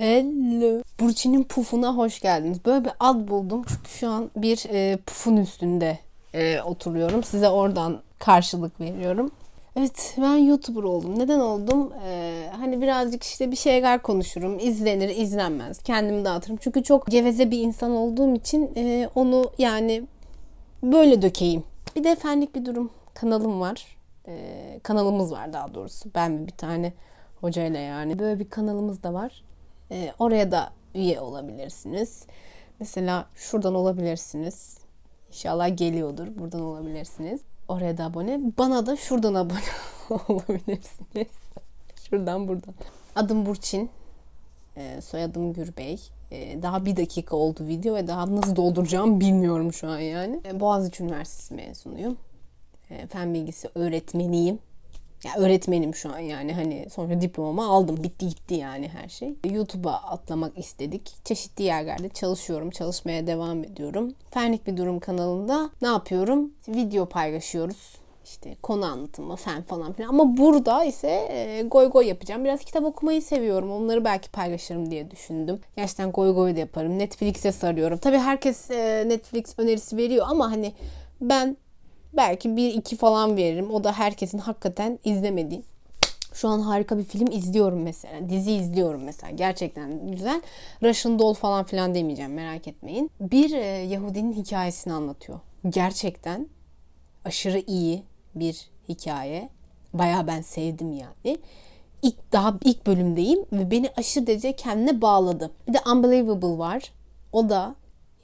Hello. Burçin'in pufuna hoş geldiniz. Böyle bir ad buldum çünkü şu an bir e, pufun üstünde e, oturuyorum. Size oradan karşılık veriyorum. Evet ben YouTuber oldum. Neden oldum? Ee, hani birazcık işte bir şeyler konuşurum. izlenir, izlenmez. Kendimi dağıtırım. Çünkü çok geveze bir insan olduğum için e, onu yani böyle dökeyim. Bir de fenlik bir durum. Kanalım var. Ee, kanalımız var daha doğrusu. Ben bir tane hocayla yani. Böyle bir kanalımız da var. Ee, oraya da üye olabilirsiniz. Mesela şuradan olabilirsiniz. İnşallah geliyordur. Buradan olabilirsiniz. Oraya da abone. Bana da şuradan abone olabilirsiniz. şuradan buradan. Adım Burçin. Ee, soyadım Gürbey. Ee, daha bir dakika oldu video ve daha nasıl dolduracağım bilmiyorum şu an yani. Ee, Boğaziçi Üniversitesi mezunuyum. Ee, fen bilgisi öğretmeniyim. Ya öğretmenim şu an yani hani sonra diplomamı aldım. Bitti gitti yani her şey. YouTube'a atlamak istedik. Çeşitli yerlerde çalışıyorum. Çalışmaya devam ediyorum. Fenlik bir durum kanalında ne yapıyorum? Video paylaşıyoruz. İşte konu anlatımı, fen falan filan. Ama burada ise e, goy goy yapacağım. Biraz kitap okumayı seviyorum. Onları belki paylaşırım diye düşündüm. Gerçekten goy goy da yaparım. Netflix'e sarıyorum. Tabii herkes e, Netflix önerisi veriyor ama hani ben belki bir iki falan veririm. O da herkesin hakikaten izlemediği. Şu an harika bir film izliyorum mesela. Dizi izliyorum mesela. Gerçekten güzel. Russian Doll falan filan demeyeceğim merak etmeyin. Bir e, Yahudinin hikayesini anlatıyor. Gerçekten aşırı iyi bir hikaye. Baya ben sevdim yani. İlk, daha ilk bölümdeyim ve beni aşırı derece kendine bağladı. Bir de Unbelievable var. O da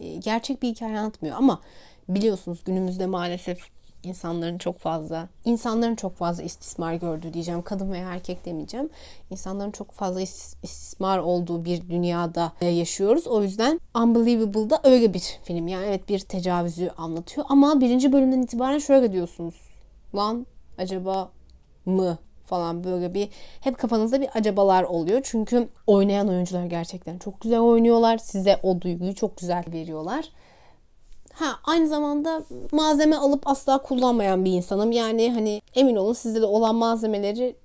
e, gerçek bir hikaye anlatmıyor ama biliyorsunuz günümüzde maalesef insanların çok fazla insanların çok fazla istismar gördüğü diyeceğim. Kadın veya erkek demeyeceğim. İnsanların çok fazla istismar olduğu bir dünyada e, yaşıyoruz. O yüzden Unbelievable'da öyle bir film. Yani evet bir tecavüzü anlatıyor ama birinci bölümden itibaren şöyle diyorsunuz. Lan acaba mı falan böyle bir hep kafanızda bir acabalar oluyor. Çünkü oynayan oyuncular gerçekten çok güzel oynuyorlar. Size o duyguyu çok güzel veriyorlar. Ha aynı zamanda malzeme alıp asla kullanmayan bir insanım. Yani hani emin olun sizde de olan malzemeleri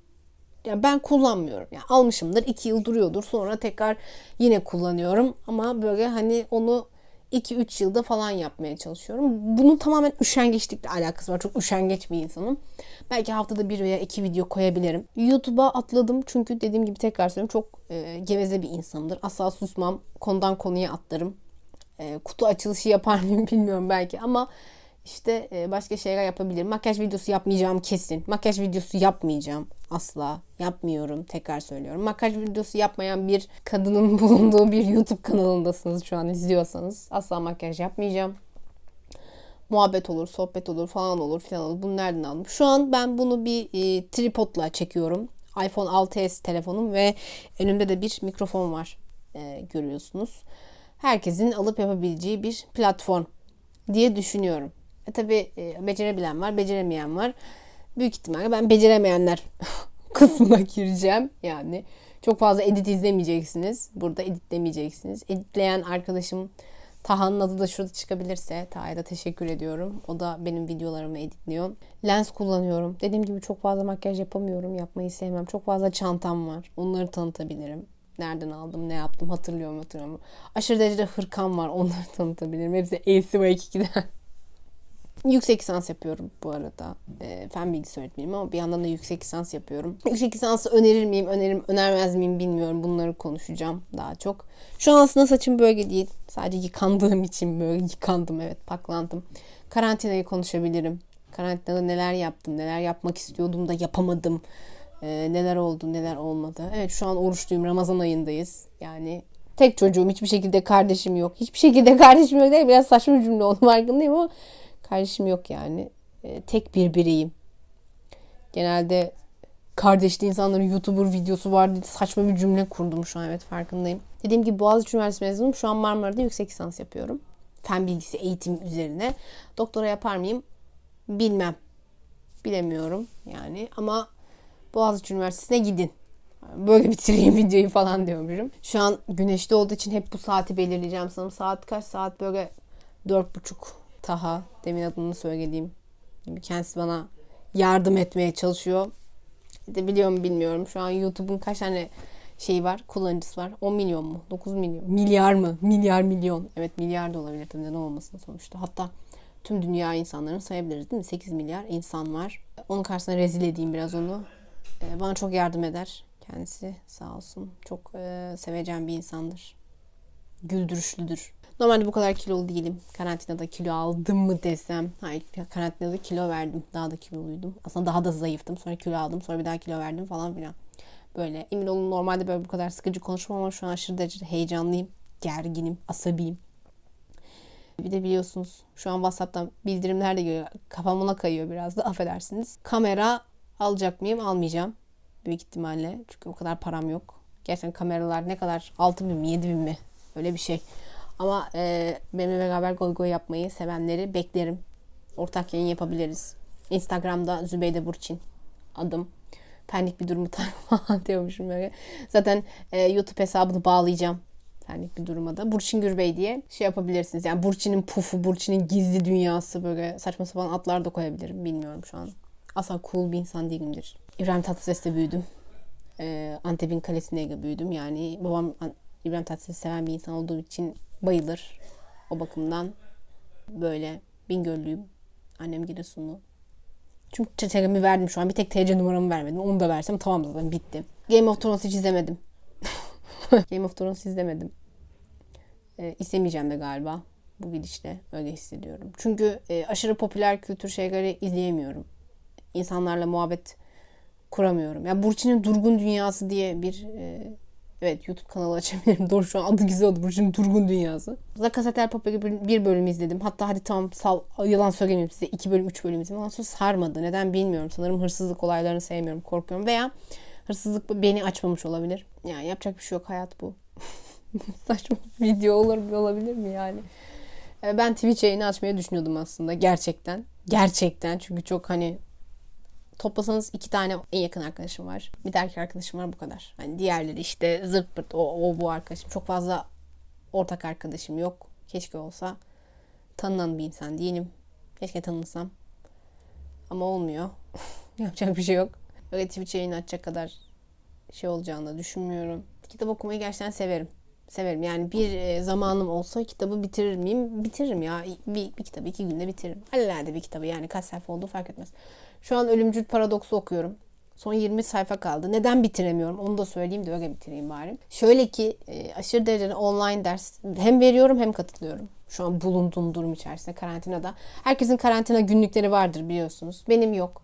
ya ben kullanmıyorum. Yani almışımdır, iki yıl duruyordur. Sonra tekrar yine kullanıyorum. Ama böyle hani onu 2-3 yılda falan yapmaya çalışıyorum. Bunun tamamen üşengeçlikle alakası var. Çok üşengeç bir insanım. Belki haftada bir veya iki video koyabilirim. YouTube'a atladım çünkü dediğim gibi tekrar söylüyorum çok e, geveze bir insanımdır. Asla susmam. Konudan konuya atlarım. E, kutu açılışı yapar mıyım bilmiyorum belki ama işte e, başka şeyler yapabilirim. Makyaj videosu yapmayacağım kesin. Makyaj videosu yapmayacağım. Asla yapmıyorum. Tekrar söylüyorum. Makyaj videosu yapmayan bir kadının bulunduğu bir YouTube kanalındasınız şu an izliyorsanız. Asla makyaj yapmayacağım. Muhabbet olur, sohbet olur falan olur filan olur. Bunu nereden aldım? Şu an ben bunu bir e, tripodla çekiyorum. iPhone 6s telefonum ve önümde de bir mikrofon var. E, görüyorsunuz herkesin alıp yapabileceği bir platform diye düşünüyorum. E tabi e, becerebilen var, beceremeyen var. Büyük ihtimalle ben beceremeyenler kısmına gireceğim. Yani çok fazla edit izlemeyeceksiniz. Burada editlemeyeceksiniz. Editleyen arkadaşım Taha'nın adı da şurada çıkabilirse Taha'ya da teşekkür ediyorum. O da benim videolarımı editliyor. Lens kullanıyorum. Dediğim gibi çok fazla makyaj yapamıyorum. Yapmayı sevmem. Çok fazla çantam var. Onları tanıtabilirim. Nereden aldım, ne yaptım hatırlıyorum hatırlıyorum. Aşırı derecede hırkam var. Onları tanıtabilirim. Hepsi ACY2'den. Yüksek lisans yapıyorum bu arada. E, fen bilgisi öğretmeniyim ama bir yandan da yüksek lisans yapıyorum. Yüksek lisansı önerir miyim, önerim, önermez miyim bilmiyorum. Bunları konuşacağım daha çok. Şu an aslında saçım böyle değil. Sadece yıkandığım için böyle yıkandım. Evet paklandım. Karantinayı konuşabilirim. Karantinada neler yaptım, neler yapmak istiyordum da yapamadım. Ee, neler oldu neler olmadı. Evet şu an oruçluyum Ramazan ayındayız. Yani tek çocuğum hiçbir şekilde kardeşim yok. Hiçbir şekilde kardeşim yok değil. Biraz saçma bir cümle oldu farkındayım ama kardeşim yok yani. Ee, tek bir bireyim. Genelde kardeşli insanların YouTuber videosu var diye saçma bir cümle kurdum şu an evet farkındayım. Dediğim gibi Boğaziçi Üniversitesi mezunum. Şu an Marmara'da yüksek lisans yapıyorum. Fen bilgisi eğitim üzerine. Doktora yapar mıyım? Bilmem. Bilemiyorum yani ama Boğaziçi Üniversitesi'ne gidin. Böyle bitireyim videoyu falan diyormuşum. Şu an güneşli olduğu için hep bu saati belirleyeceğim sanırım. Saat kaç? Saat böyle dört buçuk Taha. Demin adını söylediğim. Kendisi bana yardım etmeye çalışıyor. De biliyorum bilmiyorum. Şu an YouTube'un kaç tane şeyi var, kullanıcısı var. 10 milyon mu? 9 milyon. Milyar mı? Milyar milyon. Evet milyar da olabilir tabii neden olmasın sonuçta. Hatta tüm dünya insanlarını sayabiliriz değil mi? 8 milyar insan var. Onun karşısına rezil edeyim biraz onu. Ee, bana çok yardım eder kendisi sağ olsun. Çok e, sevecen bir insandır. Güldürüşlüdür. Normalde bu kadar kilolu değilim. Karantinada kilo aldım mı desem. Hayır karantinada kilo verdim. Daha da kiloluydum. Aslında daha da zayıftım. Sonra kilo aldım. Sonra bir daha kilo verdim falan filan. Böyle emin olun normalde böyle bu kadar sıkıcı konuşmam ama şu an aşırı derecede heyecanlıyım. Gerginim. Asabiyim. Bir de biliyorsunuz şu an WhatsApp'tan bildirimler de geliyor. Kafam ona kayıyor biraz da affedersiniz. Kamera alacak mıyım? Almayacağım. Büyük ihtimalle. Çünkü o kadar param yok. Gerçekten kameralar ne kadar? 6 bin mi 7 bin mi? Öyle bir şey. Ama e, benimle beraber goy goy yapmayı sevenleri beklerim. Ortak yayın yapabiliriz. Instagram'da Zübeyde Burçin adım. Pendik bir durumu falan diyormuşum böyle. Zaten e, YouTube hesabını bağlayacağım. Pendik bir duruma da. Burçin Gürbey diye şey yapabilirsiniz. Yani Burçin'in pufu, Burçin'in gizli dünyası böyle saçma sapan atlar da koyabilirim. Bilmiyorum şu an. Asla cool bir insan değilimdir. İbrahim Tatlıses'te büyüdüm. E, Antep'in kalesinde büyüdüm. Yani babam İbrahim Tatlıses'i seven bir insan olduğu için bayılır. O bakımdan böyle Bingöllüyüm. Annem Giresunlu. Çünkü TC'mi verdim şu an. Bir tek TC numaramı vermedim. Onu da versem tamam zaten bitti. Game of Thrones hiç izlemedim. Game of Thrones izlemedim. Ee, istemeyeceğim de galiba. Bu gidişle öyle hissediyorum. Çünkü e, aşırı popüler kültür şeyleri izleyemiyorum. İnsanlarla muhabbet kuramıyorum. Yani Burçin'in Durgun Dünyası diye bir e, Evet YouTube kanalı açabilirim. Doğru şu an adı güzel oldu. Burcu'nun Durgun Dünyası. La Casa del Papel'i bir bölüm izledim. Hatta hadi tamam sal, yalan söylemeyeyim size. iki bölüm, üç bölüm izledim. Ondan sonra sarmadı. Neden bilmiyorum. Sanırım hırsızlık olaylarını sevmiyorum. Korkuyorum. Veya hırsızlık beni açmamış olabilir. Yani yapacak bir şey yok. Hayat bu. Saçma video olur olabilir mi yani? E, ben Twitch yayını açmayı düşünüyordum aslında. Gerçekten. Gerçekten. Çünkü çok hani toplasanız iki tane en yakın arkadaşım var. Bir de erkek arkadaşım var bu kadar. Hani diğerleri işte zırt pırt o, o bu arkadaşım. Çok fazla ortak arkadaşım yok. Keşke olsa. Tanınan bir insan değilim. Keşke tanınsam. Ama olmuyor. Yapacak bir şey yok. Öyle Twitch yayını açacak kadar şey olacağını da düşünmüyorum. Kitap okumayı gerçekten severim. Severim. Yani bir e, zamanım olsa kitabı bitirir miyim? Bitiririm ya. Bir, bir kitabı iki günde bitiririm. Alelade bir kitabı yani kaç sayfa olduğu fark etmez. Şu an Ölümcül Paradoks'u okuyorum. Son 20 sayfa kaldı. Neden bitiremiyorum? Onu da söyleyeyim de öyle bitireyim bari. Şöyle ki e, aşırı derecede online ders hem veriyorum hem katılıyorum. Şu an bulunduğum durum içerisinde karantinada. Herkesin karantina günlükleri vardır biliyorsunuz. Benim yok.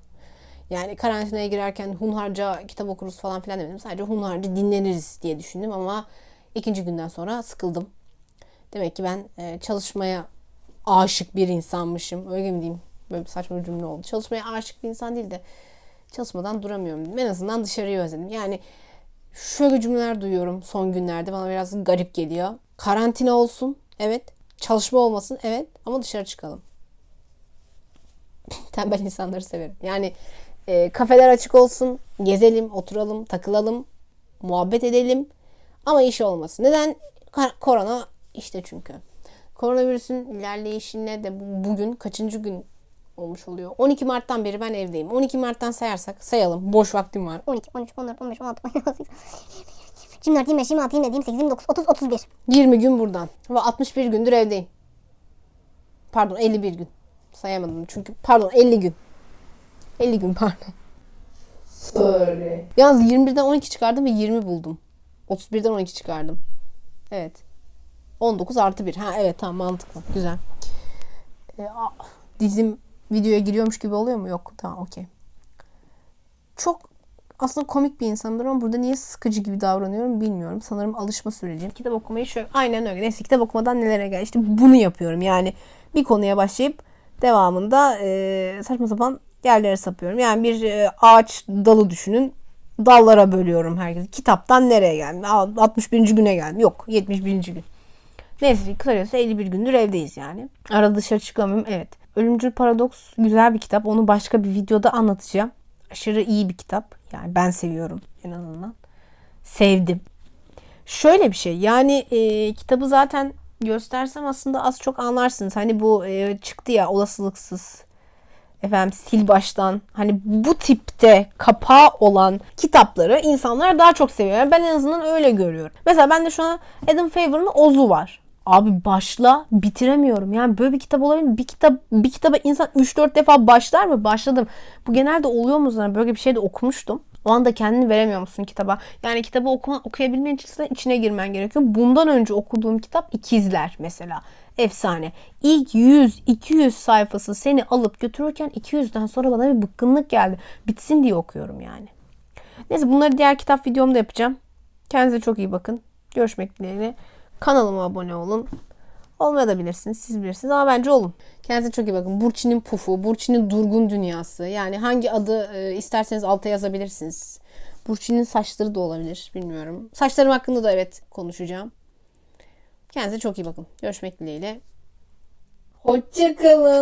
Yani karantinaya girerken hunharca kitap okuruz falan filan demedim. Sadece hunharca dinleniriz diye düşündüm ama ikinci günden sonra sıkıldım. Demek ki ben e, çalışmaya aşık bir insanmışım. Öyle mi diyeyim? Böyle bir saçma bir cümle oldu. Çalışmaya aşık bir insan değil de çalışmadan duramıyorum dedim. En azından dışarıyı özledim. Yani şöyle cümleler duyuyorum son günlerde bana biraz garip geliyor. Karantina olsun. Evet. Çalışma olmasın. Evet. Ama dışarı çıkalım. Tembel insanları severim. Yani e, kafeler açık olsun. Gezelim, oturalım, takılalım, muhabbet edelim. Ama iş olmasın. Neden? Korona işte çünkü. Koronavirüsün ilerleyişine de bugün kaçıncı gün olmuş oluyor. 12 Mart'tan beri ben evdeyim. 12 Mart'tan sayarsak sayalım. Boş vaktim var. 12, 13, 14, 15, 16, 17, 18, 24, 25, 26, 27, 28, 29, 30, 31. 20 gün buradan. Ve 61 gündür evdeyim. Pardon 51 gün. Sayamadım çünkü. Pardon 50 gün. 50 gün pardon. Söyle. Yalnız 21'den 12 çıkardım ve 20 buldum. 31'den 12 çıkardım. Evet. 19 artı 1. Ha evet tamam mantıklı. Güzel. Ee, dizim videoya giriyormuş gibi oluyor mu? Yok. Tamam okey. Çok aslında komik bir insanımdır ama burada niye sıkıcı gibi davranıyorum bilmiyorum. Sanırım alışma süreci. Kitap okumayı şöyle aynen öyle. Neyse kitap okumadan nelere gel. İşte bunu yapıyorum. Yani bir konuya başlayıp devamında e, saçma sapan yerlere sapıyorum. Yani bir e, ağaç dalı düşünün. Dallara bölüyorum herkesi. Kitaptan nereye geldim? 61. güne geldim. Yok 71. gün. Neyse kısacası 51 gündür evdeyiz yani. Arada dışarı çıkamıyorum. Evet. Ölümcül Paradoks güzel bir kitap. Onu başka bir videoda anlatacağım. Aşırı iyi bir kitap. Yani ben seviyorum en azından. Sevdim. Şöyle bir şey. Yani e, kitabı zaten göstersem aslında az çok anlarsınız. Hani bu e, çıktı ya olasılıksız efendim sil baştan hani bu tipte kapağı olan kitapları insanlar daha çok seviyor. Yani ben en azından öyle görüyorum. Mesela ben de şu an Adam Favor'ın Ozu var. Abi başla bitiremiyorum. Yani böyle bir kitap olabilir mi? Bir kitap bir kitaba insan 3-4 defa başlar mı? Başladım. Bu genelde oluyor mu zaten? Böyle bir şey de okumuştum. O anda kendini veremiyor musun kitaba? Yani kitabı okuma, okuyabilmen için içine girmen gerekiyor. Bundan önce okuduğum kitap İkizler mesela. Efsane. İlk 100-200 sayfası seni alıp götürürken 200'den sonra bana bir bıkkınlık geldi. Bitsin diye okuyorum yani. Neyse bunları diğer kitap videomda yapacağım. Kendinize çok iyi bakın. Görüşmek dileğiyle. Kanalıma abone olun. Olmayabilirsiniz. Siz bilirsiniz ama bence olun. Kendinize çok iyi bakın. Burçin'in pufu, Burçin'in durgun dünyası. Yani hangi adı e, isterseniz alta yazabilirsiniz. Burçin'in saçları da olabilir. Bilmiyorum. Saçlarım hakkında da evet konuşacağım. Kendinize çok iyi bakın. Görüşmek dileğiyle. Hoşçakalın.